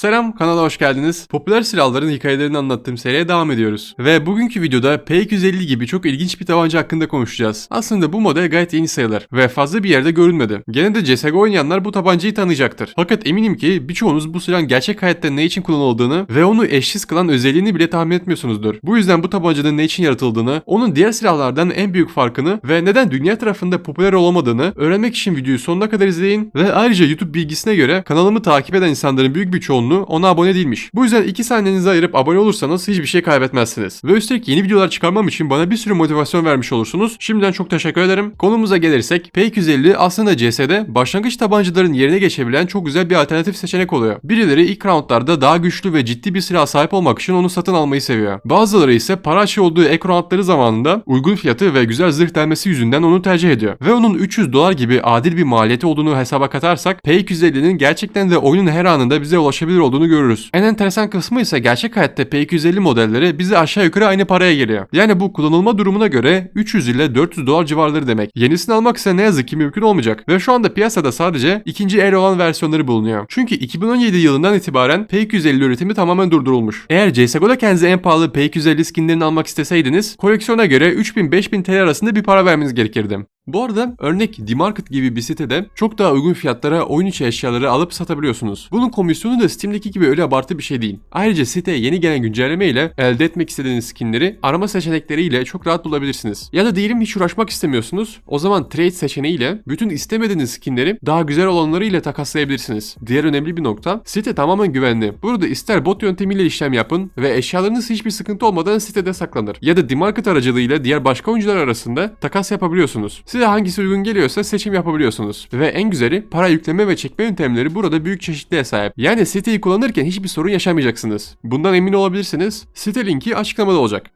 Selam, kanala hoş geldiniz. Popüler silahların hikayelerini anlattığım seriye devam ediyoruz. Ve bugünkü videoda P250 gibi çok ilginç bir tabanca hakkında konuşacağız. Aslında bu model gayet yeni sayılır ve fazla bir yerde görülmedi. Gene de CSGO oynayanlar bu tabancayı tanıyacaktır. Fakat eminim ki birçoğunuz bu silahın gerçek hayatta ne için kullanıldığını ve onu eşsiz kılan özelliğini bile tahmin etmiyorsunuzdur. Bu yüzden bu tabancanın ne için yaratıldığını, onun diğer silahlardan en büyük farkını ve neden dünya tarafında popüler olamadığını öğrenmek için videoyu sonuna kadar izleyin ve ayrıca YouTube bilgisine göre kanalımı takip eden insanların büyük bir çoğunluğu ona abone değilmiş. Bu yüzden 2 saniyenizi ayırıp abone olursanız hiçbir şey kaybetmezsiniz. Ve üstelik yeni videolar çıkarmam için bana bir sürü motivasyon vermiş olursunuz. Şimdiden çok teşekkür ederim. Konumuza gelirsek P250 aslında CS'de başlangıç tabancaların yerine geçebilen çok güzel bir alternatif seçenek oluyor. Birileri ilk roundlarda daha güçlü ve ciddi bir silah sahip olmak için onu satın almayı seviyor. Bazıları ise para açığı olduğu ek roundları zamanında uygun fiyatı ve güzel zırh delmesi yüzünden onu tercih ediyor. Ve onun 300 dolar gibi adil bir maliyeti olduğunu hesaba katarsak P250'nin gerçekten de oyunun her anında bize ulaşabilir olduğunu görürüz. En enteresan kısmı ise gerçek hayatta P250 modelleri bize aşağı yukarı aynı paraya geliyor. Yani bu kullanılma durumuna göre 300 ile 400 dolar civarları demek. Yenisini almak ise ne yazık ki mümkün olmayacak. Ve şu anda piyasada sadece ikinci el olan versiyonları bulunuyor. Çünkü 2017 yılından itibaren P250 üretimi tamamen durdurulmuş. Eğer CSGO'da kendinize en pahalı P250 skinlerini almak isteseydiniz koleksiyona göre 3000-5000 TL arasında bir para vermeniz gerekirdi. Bu arada örnek D-Market gibi bir sitede çok daha uygun fiyatlara oyun içi eşyaları alıp satabiliyorsunuz. Bunun komisyonu da Steam'deki gibi öyle abartı bir şey değil. Ayrıca siteye yeni gelen güncelleme ile elde etmek istediğiniz skinleri arama seçenekleriyle çok rahat bulabilirsiniz. Ya da diyelim hiç uğraşmak istemiyorsunuz. O zaman trade seçeneğiyle bütün istemediğiniz skinleri daha güzel olanları ile takaslayabilirsiniz. Diğer önemli bir nokta site tamamen güvenli. Burada ister bot yöntemiyle işlem yapın ve eşyalarınız hiçbir sıkıntı olmadan sitede saklanır. Ya da D-Market aracılığıyla diğer başka oyuncular arasında takas yapabiliyorsunuz. Size hangisi uygun geliyorsa seçim yapabiliyorsunuz. Ve en güzeli para yükleme ve çekme yöntemleri burada büyük çeşitliğe sahip. Yani siteyi kullanırken hiçbir sorun yaşamayacaksınız. Bundan emin olabilirsiniz. Site linki açıklamada olacak.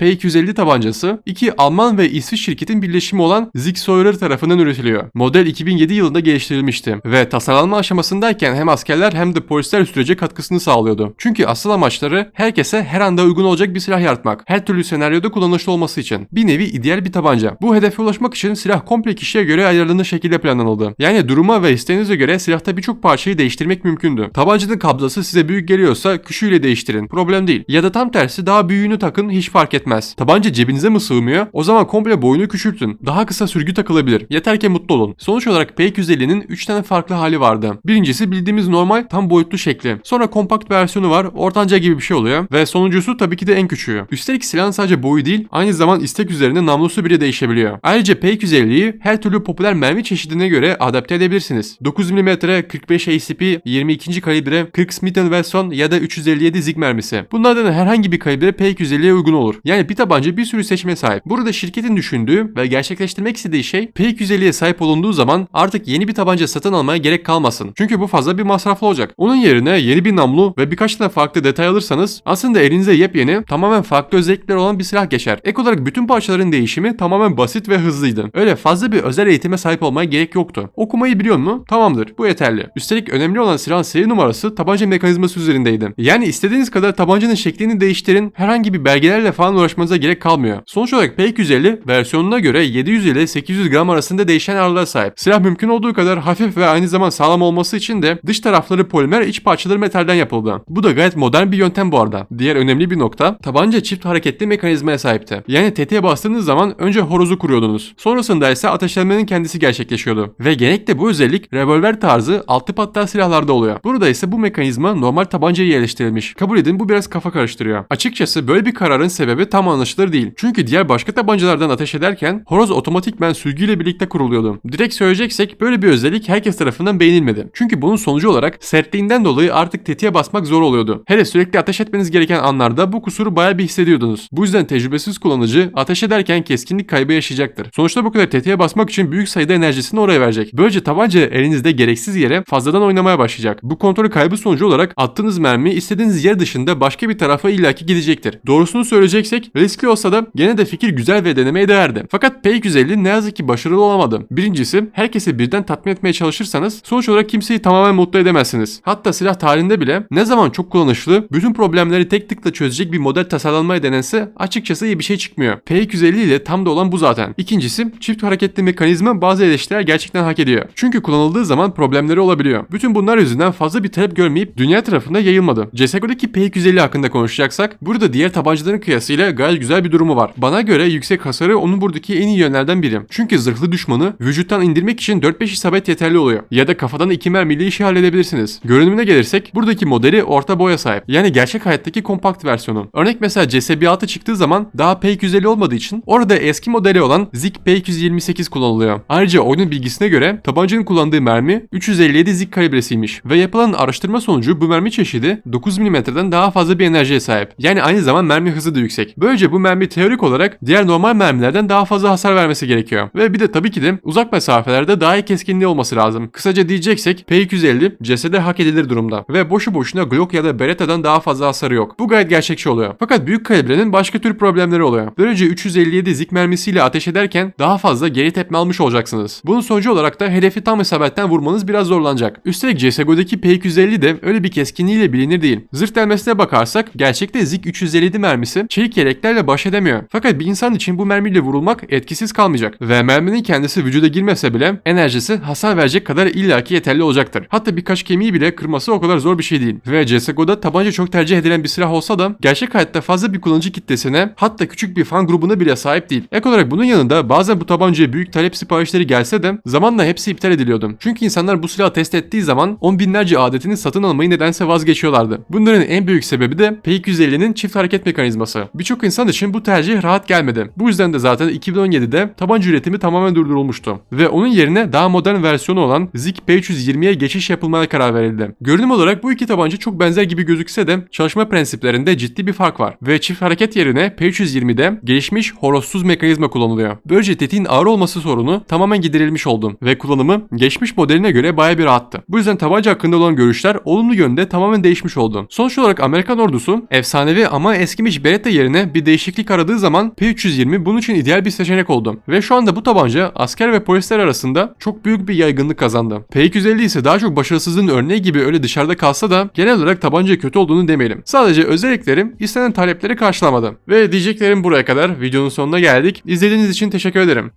P250 tabancası iki Alman ve İsviç şirketin birleşimi olan Sauer tarafından üretiliyor. Model 2007 yılında geliştirilmişti ve tasarlanma aşamasındayken hem askerler hem de polisler sürece katkısını sağlıyordu. Çünkü asıl amaçları herkese her anda uygun olacak bir silah yaratmak. Her türlü senaryoda kullanışlı olması için. Bir nevi ideal bir tabanca. Bu hedefe ulaşmak için silah komple kişiye göre ayarlanır şekilde planlanıldı. Yani duruma ve isteğinize göre silahta birçok parçayı değiştirmek mümkündü. Tabancanın kabzası size büyük geliyorsa küçüğüyle değiştirin. Problem değil. Ya da tam tersi daha büyüğünü takın hiç fark etmez etmez. Tabanca cebinize mi sığmıyor? O zaman komple boyunu küçültün. Daha kısa sürgü takılabilir. Yeter ki mutlu olun. Sonuç olarak P250'nin 3 tane farklı hali vardı. Birincisi bildiğimiz normal tam boyutlu şekli. Sonra kompakt versiyonu var. Ortanca gibi bir şey oluyor. Ve sonuncusu tabii ki de en küçüğü. Üstelik silahın sadece boyu değil aynı zaman istek üzerine namlusu bile değişebiliyor. Ayrıca P250'yi her türlü popüler mermi çeşidine göre adapte edebilirsiniz. 9 mm, 45 ACP, 22. kalibre, 40 Smith Wesson ya da 357 Zig mermisi. Bunlardan herhangi bir kalibre P250'ye uygun olur. Yani bir tabanca bir sürü seçime sahip. Burada şirketin düşündüğü ve gerçekleştirmek istediği şey P250'ye sahip olunduğu zaman artık yeni bir tabanca satın almaya gerek kalmasın. Çünkü bu fazla bir masraflı olacak. Onun yerine yeni bir namlu ve birkaç tane farklı detay alırsanız aslında elinize yepyeni tamamen farklı özellikler olan bir silah geçer. Ek olarak bütün parçaların değişimi tamamen basit ve hızlıydı. Öyle fazla bir özel eğitime sahip olmaya gerek yoktu. Okumayı biliyor mu? Tamamdır. Bu yeterli. Üstelik önemli olan silahın seri numarası tabanca mekanizması üzerindeydi. Yani istediğiniz kadar tabancanın şeklini değiştirin. Herhangi bir belgelerle falan uğraşmanıza gerek kalmıyor. Sonuç olarak P250 versiyonuna göre 700 ile 800 gram arasında değişen ağırlığa sahip. Silah mümkün olduğu kadar hafif ve aynı zaman sağlam olması için de dış tarafları polimer, iç parçaları metalden yapıldı. Bu da gayet modern bir yöntem bu arada. Diğer önemli bir nokta tabanca çift hareketli mekanizmaya sahipti. Yani tetiğe bastığınız zaman önce horozu kuruyordunuz. Sonrasında ise ateşlenmenin kendisi gerçekleşiyordu. Ve genellikle bu özellik revolver tarzı altı patlar silahlarda oluyor. Burada ise bu mekanizma normal tabancaya yerleştirilmiş. Kabul edin bu biraz kafa karıştırıyor. Açıkçası böyle bir kararın sebebi tam anlaşılır değil. Çünkü diğer başka tabancalardan ateş ederken horoz otomatikmen sürgüyle birlikte kuruluyordu. Direkt söyleyeceksek böyle bir özellik herkes tarafından beğenilmedi. Çünkü bunun sonucu olarak sertliğinden dolayı artık tetiğe basmak zor oluyordu. Hele sürekli ateş etmeniz gereken anlarda bu kusuru bayağı bir hissediyordunuz. Bu yüzden tecrübesiz kullanıcı ateş ederken keskinlik kaybı yaşayacaktır. Sonuçta bu kadar tetiğe basmak için büyük sayıda enerjisini oraya verecek. Böylece tabanca elinizde gereksiz yere fazladan oynamaya başlayacak. Bu kontrol kaybı sonucu olarak attığınız mermi istediğiniz yer dışında başka bir tarafa illaki gidecektir. Doğrusunu söyleyeceksek düşünürsek riskli olsa da gene de fikir güzel ve denemeye değerdi. Fakat P250 ne yazık ki başarılı olamadı. Birincisi herkesi birden tatmin etmeye çalışırsanız sonuç olarak kimseyi tamamen mutlu edemezsiniz. Hatta silah tarihinde bile ne zaman çok kullanışlı, bütün problemleri tek tıkla çözecek bir model tasarlanmaya denense açıkçası iyi bir şey çıkmıyor. P250 ile tam da olan bu zaten. İkincisi çift hareketli mekanizma bazı eleştiriler gerçekten hak ediyor. Çünkü kullanıldığı zaman problemleri olabiliyor. Bütün bunlar yüzünden fazla bir talep görmeyip dünya tarafında yayılmadı. CSGO'daki P250 hakkında konuşacaksak burada diğer tabancaların kıyasıyla gayet güzel bir durumu var. Bana göre yüksek hasarı onun buradaki en iyi yönlerden biri. Çünkü zırhlı düşmanı vücuttan indirmek için 4-5 isabet yeterli oluyor. Ya da kafadan 2 mermiyle işi halledebilirsiniz. Görünümüne gelirsek buradaki modeli orta boya sahip. Yani gerçek hayattaki kompakt versiyonu. Örnek mesela CS1.6 çıktığı zaman daha P250 olmadığı için orada eski modeli olan Zik P228 kullanılıyor. Ayrıca oyunun bilgisine göre tabancanın kullandığı mermi 357 Zik kalibresiymiş ve yapılan araştırma sonucu bu mermi çeşidi 9 mm'den daha fazla bir enerjiye sahip. Yani aynı zaman mermi hızı da yüksek. Böylece bu mermi teorik olarak diğer normal mermilerden daha fazla hasar vermesi gerekiyor. Ve bir de tabii ki de uzak mesafelerde daha iyi keskinliği olması lazım. Kısaca diyeceksek P250 CS'de hak edilir durumda ve boşu boşuna Glock ya da Beretta'dan daha fazla hasarı yok. Bu gayet gerçekçi oluyor. Fakat büyük kalibrenin başka tür problemleri oluyor. Böylece 357 zik mermisiyle ateş ederken daha fazla geri tepme almış olacaksınız. Bunun sonucu olarak da hedefi tam isabetten vurmanız biraz zorlanacak. Üstelik CSGO'daki P250 de öyle bir keskinliğiyle bilinir değil. Zırh delmesine bakarsak gerçekte Zik 357 mermisi çelik yeleklerle baş edemiyor. Fakat bir insan için bu mermiyle vurulmak etkisiz kalmayacak. Ve merminin kendisi vücuda girmese bile enerjisi hasar verecek kadar illaki yeterli olacaktır. Hatta birkaç kemiği bile kırması o kadar zor bir şey değil. Ve CSGO'da tabanca çok tercih edilen bir silah olsa da gerçek hayatta fazla bir kullanıcı kitlesine hatta küçük bir fan grubuna bile sahip değil. Ek olarak bunun yanında bazen bu tabancaya büyük talep siparişleri gelse de zamanla hepsi iptal ediliyordu. Çünkü insanlar bu silahı test ettiği zaman on binlerce adetini satın almayı nedense vazgeçiyorlardı. Bunların en büyük sebebi de P250'nin çift hareket mekanizması. Birçok insan için bu tercih rahat gelmedi. Bu yüzden de zaten 2017'de tabanca üretimi tamamen durdurulmuştu. Ve onun yerine daha modern versiyonu olan Zik P320'ye geçiş yapılmaya karar verildi. Görünüm olarak bu iki tabanca çok benzer gibi gözükse de çalışma prensiplerinde ciddi bir fark var. Ve çift hareket yerine P320'de gelişmiş horossuz mekanizma kullanılıyor. Böylece tetiğin ağır olması sorunu tamamen giderilmiş oldu ve kullanımı geçmiş modeline göre baya bir rahattı. Bu yüzden tabanca hakkında olan görüşler olumlu yönde tamamen değişmiş oldu. Sonuç olarak Amerikan ordusu efsanevi ama eskimiş Beretta yerine bir değişiklik aradığı zaman P320 bunun için ideal bir seçenek oldu. Ve şu anda bu tabanca asker ve polisler arasında çok büyük bir yaygınlık kazandı. P250 ise daha çok başarısızlığın örneği gibi öyle dışarıda kalsa da genel olarak tabanca kötü olduğunu demeyelim. Sadece özelliklerim istenen talepleri karşılamadı. Ve diyeceklerim buraya kadar. Videonun sonuna geldik. İzlediğiniz için teşekkür ederim.